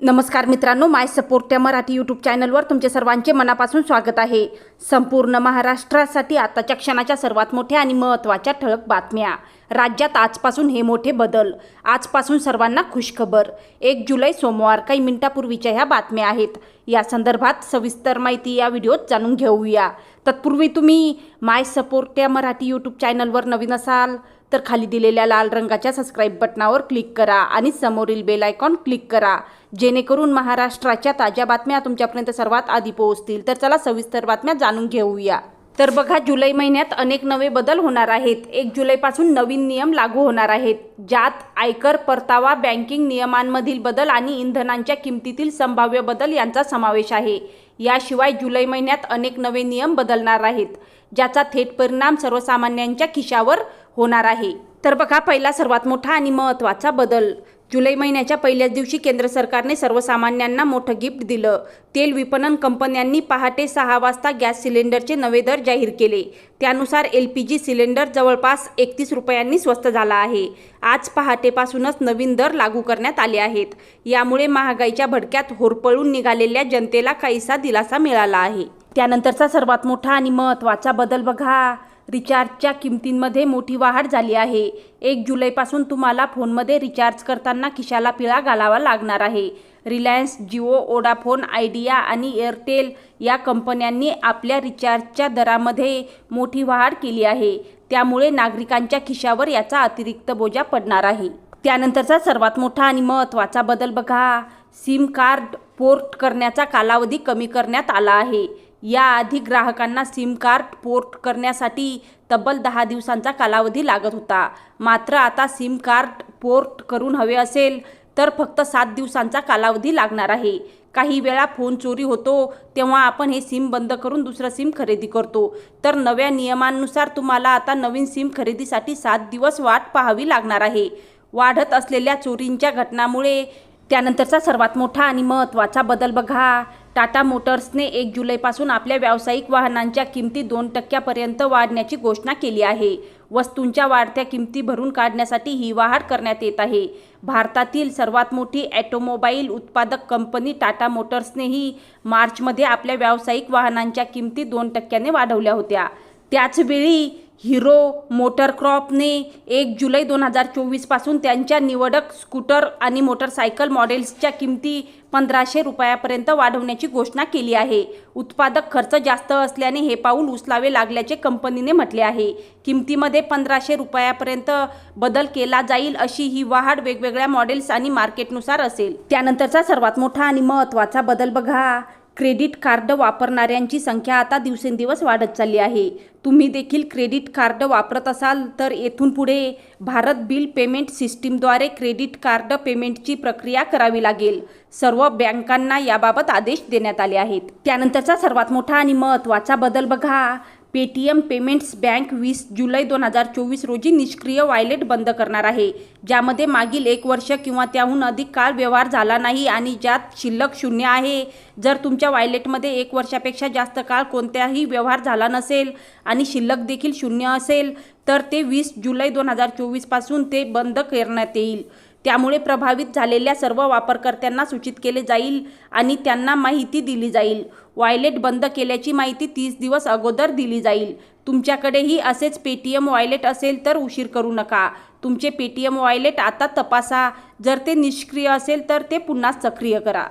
नमस्कार मित्रांनो माय सपोर्ट त्या मराठी यूट्यूब चॅनलवर तुमचे सर्वांचे मनापासून स्वागत आहे. संपूर्ण महाराष्ट्रासाठी आताच्या क्षणाच्या सर्वात मोठ्या आणि महत्त्वाच्या ठळक बातम्या. राज्यात आजपासून हे मोठे बदल. आजपासून सर्वांना खुशखबर. एक जुलै सोमवार काही मिनिटापूर्वीच्या ह्या बातम्या आहेत. या संदर्भात सविस्तर माहिती या व्हिडिओत जाणून घेऊया. तत्पूर्वी तुम्ही माय सपोर्ट या मराठी यूट्यूब चॅनलवर नवीन असाल तर खाली दिलेल्या लाल रंगाच्या सबस्क्राईब बटनावर क्लिक करा आणि समोरील बेल आयकॉन क्लिक करा. जेणेकरून महाराष्ट्राच्या ताज्या बातम्या तुमच्यापर्यंत सर्वात आधी पोहोचतील. तर चला सविस्तर बातम्या जाणून घेऊया. तर बघा जुलै महिन्यात अनेक नवे बदल होणार आहेत. एक जुलैपासून नवीन नियम लागू होणार आहेत. ज्यात आयकर परतावा बँकिंग नियमांमधील बदल आणि इंधनांच्या किमतीतील संभाव्य बदल यांचा समावेश आहे. याशिवाय जुलै महिन्यात अनेक नवे नियम बदलणार आहेत ज्याचा थेट परिणाम सर्वसामान्यांच्या खिशावर होणार आहे. तर बघा पहिला सर्वात मोठा आणि महत्त्वाचा बदल. जुलै महिन्याच्या पहिल्याच दिवशी केंद्र सरकारने सर्वसामान्यांना मोठं गिफ्ट दिलं. तेल विपणन कंपन्यांनी पहाटे सहा वाजता गॅस सिलेंडरचे नवे दर जाहीर केले. त्यानुसार एल पी जी सिलेंडर जवळपास एकतीस रुपयांनी स्वस्त झाला आहे. आज पहाटेपासूनच नवीन दर लागू करण्यात आले आहेत. यामुळे महागाईच्या भडक्यात होरपळून निघालेल्या जनतेला काहीसा दिलासा मिळाला आहे. त्यानंतरचा सर्वात मोठा आणि महत्त्वाचा बदल बघा. रिचार्जच्या किमतींमध्ये मोठी वाढ झाली आहे. एक जुलैपासून तुम्हाला फोनमध्ये रिचार्ज करताना खिशाला पिळा घालावा लागणार आहे. रिलायन्स जिओ ओडाफोन आयडिया आणि एअरटेल या कंपन्यांनी आपल्या रिचार्जच्या दरामध्ये मोठी वाढ केली आहे. त्यामुळे नागरिकांच्या खिशावर याचा अतिरिक्त बोजा पडणार आहे. त्यानंतरचा सर्वात मोठा आणि महत्त्वाचा बदल बघा. सिम कार्ड पोर्ट करण्याचा कालावधी कमी करण्यात आला आहे. याआधी ग्राहकांना सिम कार्ड पोर्ट करण्यासाठी तब्बल दहा दिवसांचा कालावधी लागत होता. मात्र आता सिम कार्ड पोर्ट करून हवे असेल तर फक्त सात दिवसांचा कालावधी लागणार आहे. काही वेळा फोन चोरी होतो तेव्हा आपण हे सिम बंद करून दुसरं सिम खरेदी करतो. तर नव्या नियमांनुसार तुम्हाला आता नवीन सिम खरेदीसाठी सात दिवस वाट पाहावी लागणार आहे. वाढत असलेल्या चोरींच्या घटनामुळे त्यानंतरचा सर्वात मोठा आणि महत्त्वाचा बदल बघा. टाटा मोटर्सने एक जुलैपासून आपल्या व्यावसायिक वाहनांच्या किमती दोन टक्क्यापर्यंत वाढण्याची घोषणा केली आहे. वस्तूंच्या वाढत्या किमती भरून काढण्यासाठी ही वाढ करण्यात येत आहे. भारतातील सर्वात मोठी ॲटोमोबाईल उत्पादक कंपनी टाटा मोटर्सनेही मार्चमध्ये आपल्या व्यावसायिक वाहनांच्या किमती दोन टक्क्याने वाढवल्या होत्या. त्याचवेळी हिरो मोटरक्रॉपने एक जुलै दोन हजार चोवीसपासून त्यांच्या निवडक स्कूटर आणि मोटरसायकल मॉडेल्सच्या किमती पंधराशे रुपयापर्यंत वाढवण्याची घोषणा केली आहे. उत्पादक खर्च जास्त असल्याने हे पाऊल उचलावे लागल्याचे कंपनीने म्हटले आहे. किमतीमध्ये पंधराशे रुपयापर्यंत बदल केला जाईल अशी ही वाढ वेगवेगळ्या मॉडेल्स आणि मार्केटनुसार असेल. त्यानंतरचा सर्वात मोठा आणि महत्त्वाचा बदल बघा. क्रेडिट कार्ड वापरणाऱ्यांची संख्या आता दिवसेंदिवस वाढत चालली आहे. तुम्ही देखील क्रेडिट कार्ड वापरत असाल तर येथून पुढे भारत बिल पेमेंट सिस्टीमद्वारे क्रेडिट कार्ड पेमेंटची प्रक्रिया करावी लागेल. सर्व बँकांना याबाबत आदेश देण्यात आले आहेत. त्यानंतरचा सर्वात मोठा आणि महत्त्वाचा बदल बघा. पेटीएम पेमेंट्स बँक वीस जुलै दोन हजार चोवीस रोजी निष्क्रिय वायलेट बंद करणार आहे ज्यामध्ये मागील एक वर्ष किंवा त्याहून अधिक काळ व्यवहार झाला नाही आणि ज्यात शिल्लक शून्य आहे. जर तुमच्या वायलेटमध्ये एक वर्षापेक्षा जास्त काळ कोणत्याही व्यवहार झाला नसेल आणि शिल्लक देखील शून्य असेल तर ते वीस जुलै दोन हजार चोवीसपासून ते बंद करण्यात येईल. त्यामुळे प्रभावित झालेल्या सर्व वापरकर्त्यांना सूचित केले जाईल आणि त्यांना माहिती दिली जाईल. वॉयलेट बंद केल्याची माहिती तीस दिवस अगोदर दिली जाईल. तुमच्याकडेही असेच पेटीएम वॉयलेट असेल तर उशीर करू नका. तुमचे पेटीएम वॉयलेट आता तपासा. जर ते निष्क्रिय असेल तर ते पुन्हा सक्रिय करा.